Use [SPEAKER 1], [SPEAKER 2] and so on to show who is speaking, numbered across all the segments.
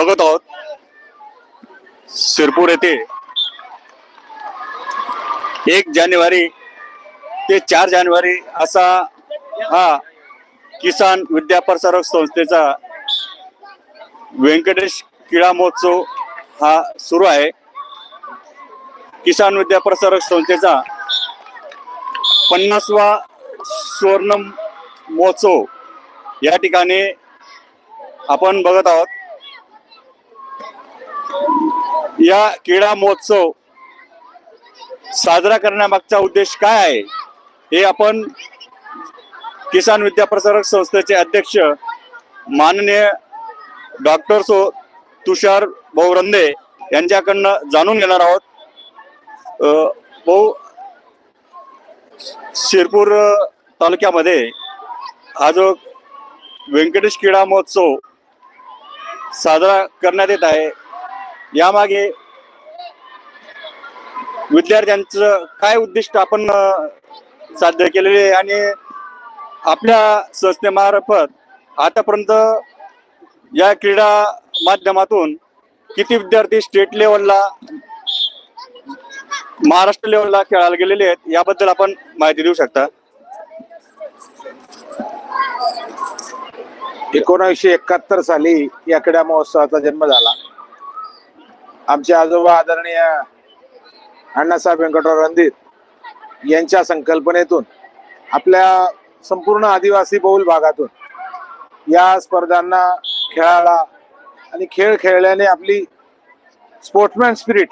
[SPEAKER 1] बघत आहोत. सिरपूर येथे एक जानेवारी ते चार जानेवारी असा हा किसान विद्याप्रसारक संस्थेचा व्यंकटेश क्रीडा महोत्सव हा सुरू आहे. किसान विद्याप्रसारक संस्थेचा पन्नासवा सुवर्ण महोत्सव या ठिकाणी आपण बघत आहोत. या क्रीडा महोत्सव साजरा करण्यामागचा उद्देश काय आहे? हे आपण किसान विद्याप्रसारक संस्थेचे अध्यक्ष माननीय डॉक्टर सो तुषार भाऊ रंदे यांच्याकडनं जाणून घेणार आहोत. भाऊ शिरपूर तालुक्यामध्ये हा जो व्यंकटेश क्रीडा महोत्सव साजरा करण्यात येत आहे. यामागे विद्यार्थ्यांचं काय उद्दिष्ट आपण साध्य केलेले आणि आपल्या संस्थेमार्फत आतापर्यंत या क्रीडा माध्यमातून किती विद्यार्थी स्टेट लेवलला महाराष्ट्र लेवलला खेळायला गेलेले आहेत याबद्दल आपण माहिती देऊ शकता.
[SPEAKER 2] एकोणीसशे एकाहत्तर साली या क्रीडा महोत्सवाचा जन्म झाला. आमचे आजोबा आदरणीय अण्णासाहेब व्यंकटराव रणधीर यांच्या संकल्पनेतून आपल्या संपूर्ण आदिवासी बहुल भागातून या स्पर्धांना खेळाला आणि खेळ खेळल्याने आपली स्पोर्ट्समॅन स्पिरिट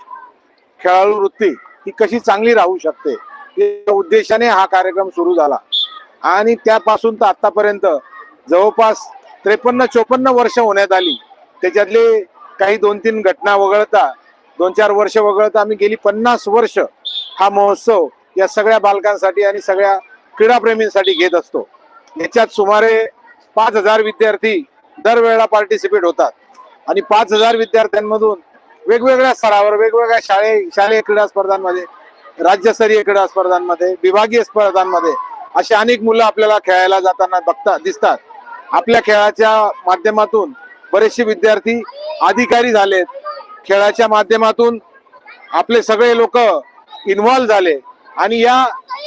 [SPEAKER 2] खेळाडू वृत्ती ही कशी चांगली राहू शकते या उद्देशाने हा कार्यक्रम सुरू झाला. आणि त्यापासून तर आतापर्यंत जवळपास त्रेपन्न चोपन्न वर्ष होण्यात आली. त्याच्यातले काही दोन तीन घटना वगळता दोन चार वर्ष वगळता आम्ही गेली पन्नास वर्ष हा महोत्सव या सगळ्या बालकांसाठी आणि सगळ्या क्रीडाप्रेमींसाठी घेत असतो. याच्यात सुमारे पाच हजार विद्यार्थी दरवेळेला पार्टिसिपेट होतात. आणि पाच हजार विद्यार्थ्यांमधून वेगवेगळ्या स्तरावर वेगवेगळ्या शाळे शालेय क्रीडा स्पर्धांमध्ये राज्यस्तरीय क्रीडा स्पर्धांमध्ये विभागीय स्पर्धांमध्ये अशी अनेक मुलं आपल्याला खेळायला जाताना बघता दिसतात. आपल्या खेळाच्या माध्यमातून बरेचसे विद्यार्थी अधिकारी झालेत. खेळाच्या माध्यमातून आपले सगळे लोक इन्व्हॉल्व झाले. आणि या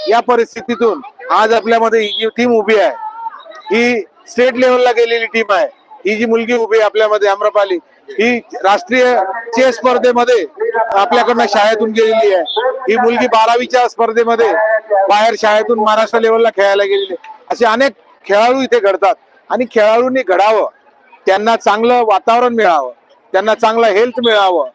[SPEAKER 2] या परिस्थितीतून आज आपल्यामध्ये ही जी टीम उभी आहे ही स्टेट लेवलला गेलेली टीम आहे. ही जी मुलगी उभी आहे आपल्यामध्ये आम्रपाली ही राष्ट्रीय चेस स्पर्धेमध्ये आपल्याकडनं शाळेतून गेलेली आहे. ही मुलगी बारावीच्या स्पर्धेमध्ये बाहेर शाळेतून महाराष्ट्र लेवलला खेळायला गेलेली आहे. असे अनेक खेळाडू इथे घडतात. आणि खेळाडूंनी घडावं. त्यांना चांगलं वातावरण मिळावं त्यांना चांगलं हेल्थ मिळावं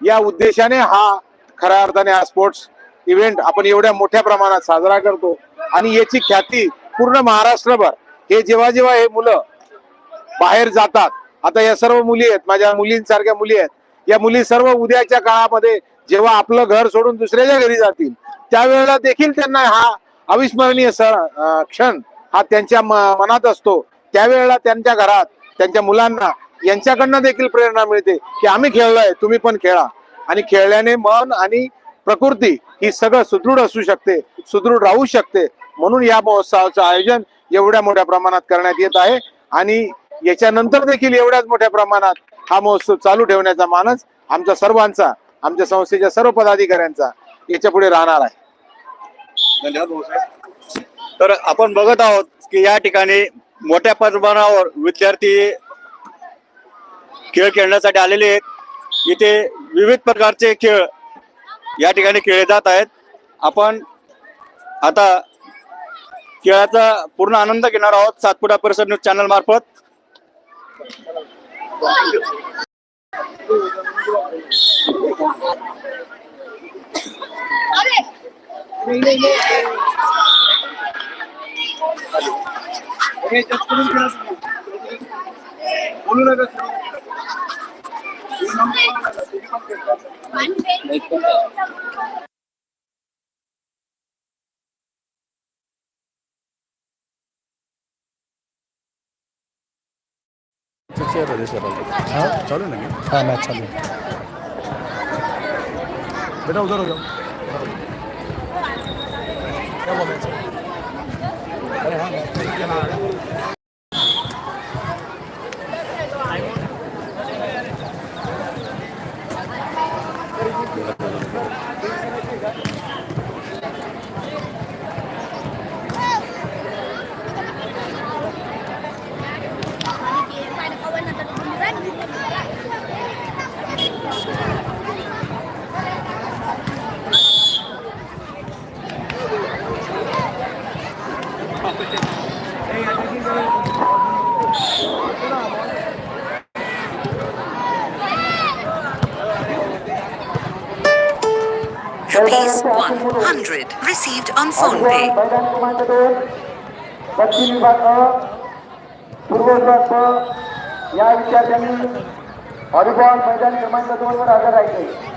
[SPEAKER 2] या उद्देशाने हा खऱ्या अर्थाने हा स्पोर्ट्स इव्हेंट आपण एवढ्या मोठ्या प्रमाणात साजरा करतो. आणि याची ख्याती पूर्ण महाराष्ट्रभर. हे जेव्हा जेव्हा हे मुलं बाहेर जातात आता या सर्व मुली आहेत माझ्या मुलींसारख्या मुली आहेत या मुली सर्व उद्याच्या काळामध्ये जेव्हा आपलं घर सोडून दुसऱ्याच्या घरी जातील त्यावेळेला देखील त्यांना हा अविस्मरणीय सण क्षण हा त्यांच्या म- मनात असतो. त्यावेळेला त्यांच्या घरात त्यांच्या मुलांना यांच्याकडनं देखील प्रेरणा मिळते की आम्ही खेळलोय तुम्ही पण खेळा. आणि खेळल्याने मन आणि प्रकृती ही सगळं सुदृढ असू शकते सुदृढ राहू शकते. म्हणून या महोत्सवाचं आयोजन एवढ्या मोठ्या प्रमाणात करण्यात येत आहे. आणि याच्यानंतर देखील एवढ्याच मोठ्या प्रमाणात हा महोत्सव चालू ठेवण्याचा मानस आमच्या सर्वांचा आमच्या संस्थेच्या सर्व पदाधिकाऱ्यांचा याच्यापुढे राहणार आहे.
[SPEAKER 1] धन्यवाद तर आपण बघत आहोत की या ठिकाणी मोठ्या प्रमाणावर विद्यार्थी खेळ खेळण्यासाठी आलेले आहेत. इथे विविध प्रकारचे खेळ या ठिकाणी खेळले जात आहेत. आपण आता खेळाचा पूर्ण आनंद घेणार आहोत सातपुडा परिसर न्यूज चॅनल मार्फत.
[SPEAKER 3] चालू ना
[SPEAKER 4] हाँ मैच चालू है
[SPEAKER 3] बेटा उधर हो जाओ
[SPEAKER 4] क्या बोल रहे हैं अरे हाँ match
[SPEAKER 5] rupees 100 received on phone pay.
[SPEAKER 6] मैदान पश्चिम विभाग पूर्व विभाग या विद्यार्थ्यांनी व्हॉलीबॉल मैदान क्रमांक दोन वर हजर राहिले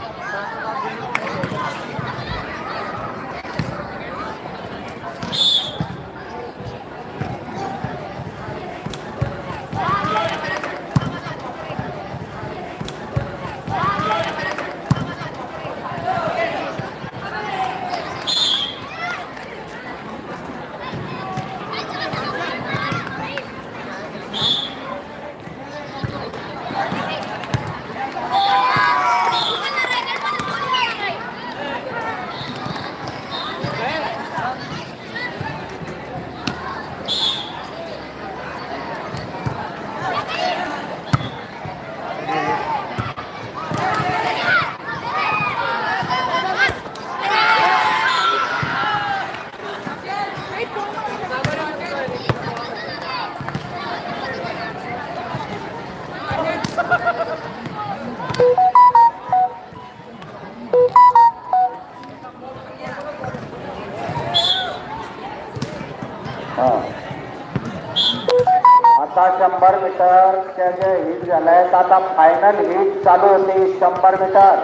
[SPEAKER 6] आता शंभर मीटर जे हिट झालंय तर आता फायनल हिट चालू होते शंभर मीटर.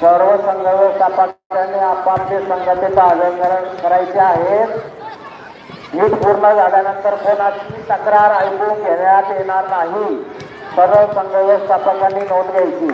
[SPEAKER 6] सर्व संघ व्यवस्थापकांनी आपापले संघाचे ताजन करायचे आहेत. हिट पूर्ण झाल्यानंतर कोणाची तक्रार ऐकून घेण्यात येणार नाही. सर्व संघ व्यवस्थापकांनी नोंद घ्यायची.